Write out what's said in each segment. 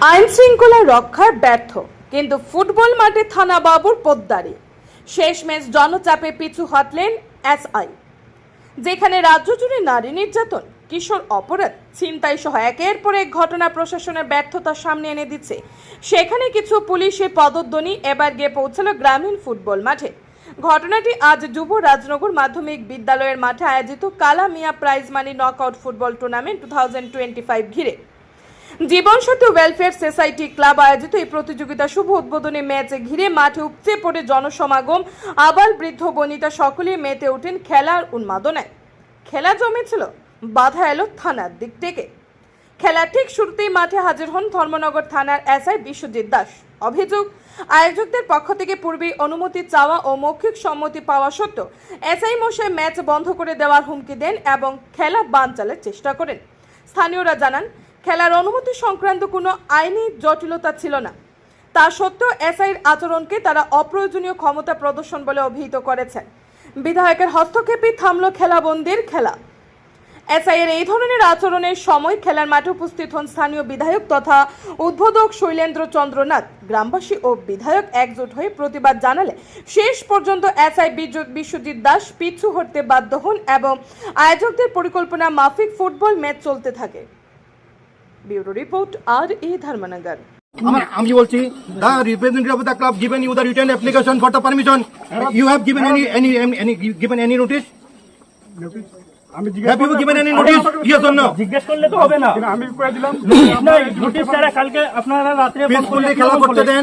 আইন শৃঙ্খলা রক্ষায় ব্যর্থ, কিন্তু ফুটবল মাঠে থানা বাবুর পোদ্দারি শেষমেশ জনচাপে পিছু হটলেন এসআই। যেখানে রাজ্য জুড়ে নারী নির্যাতন, কিশোর অপরাধ, ছিনতাই সহ একের পর এক ঘটনা প্রশাসনের ব্যর্থতা সামনে এনে দিচ্ছে। সেখানে কিছু পুলিশের পদধ্বনি এবার গিয়ে পৌঁছালো গ্রামীণ ফুটবল মাঠে। ঘটনাটি আজ যুব রাজনগর মাধ্যমিক বিদ্যালয়ের মাঠে আয়োজিত Kala Miya prize money knockout football tournament two thousand twenty five ঘিরে। জীবন সত্য ওয়েলফেয়ার সোসাইটি ক্লাব আয়োজিত এই প্রতিযোগিতা শুভ উদ্বোধনী ম্যাচে ঘিরে মাঠে উপচে পড়ে জনসমাগম। আবাল বৃদ্ধ বনিতা সকলেই মেতে ওঠেন খেলার উন্মাদনায়। খেলা জমেছিল, বাধা এলো থানার দিক থেকে। খেলা ঠিক শুরুতেই মাঠে হাজির হন ধর্মনগর থানার এসআই বিশ্বজিৎ দাস। অভিযোগ, আয়োজকদের পক্ষ থেকে পূর্বেই অনুমতি চাওয়া ও মৌখিক সম্মতি পাওয়া সত্ত্বেও এসআই মশাই ম্যাচ বন্ধ করে দেওয়ার হুমকি দেন এবং খেলা বানচালের চেষ্টা করেন। স্থানীয়রা জানান খেলার অনুমতি সংক্রান্ত কোনো আইনি জটিলতা ছিল না। তা সত্ত্বেও এসআইয়ের আচরণকে তারা অপ্রয়োজনীয় ক্ষমতা প্রদর্শন বলে অভিহিত করেছেন। বিধায়কের হস্তক্ষেপেই থামল খেলাবন্দির খেলা। এসআইয়ের এই ধরনের আচরণের সময় খেলার মাঠে উপস্থিত হন স্থানীয় বিধায়ক তথা উদ্বোধক শৈলেন্দ্র চন্দ্রনাথ। গ্রামবাসী ও বিধায়ক একজোট হয়ে প্রতিবাদ জানালে শেষ পর্যন্ত এসআই বিশ্বজিৎ দাস পিছু হটতে বাধ্য হন এবং আয়োজকদের পরিকল্পনা মাফিক ফুটবল ম্যাচ চলতে থাকে। ব্যুরো রিপোর্ট আর এ ধর্মনগর আমি বলছি the representative of the club given you the written application for the permission you have given any any any given any notice আমি জিজ্ঞেস করলে তো হবে না। করে দিলাম নোটিশ ছাড়া কালকে আপনারা রাত্রে খেলা করতে দেন?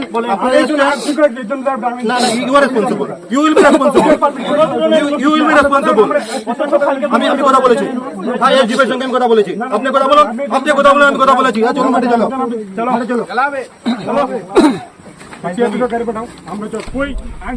না না কথা বলেছি। হ্যাঁ এর জিপের সঙ্গে আমি কথা বলেছি। আপনি কথা বলুন। আপনি কথা বলুন আমি কথা বলেছি। চলো মাঠে চলো মাঠে চলো। আমরা চল। কই? আইন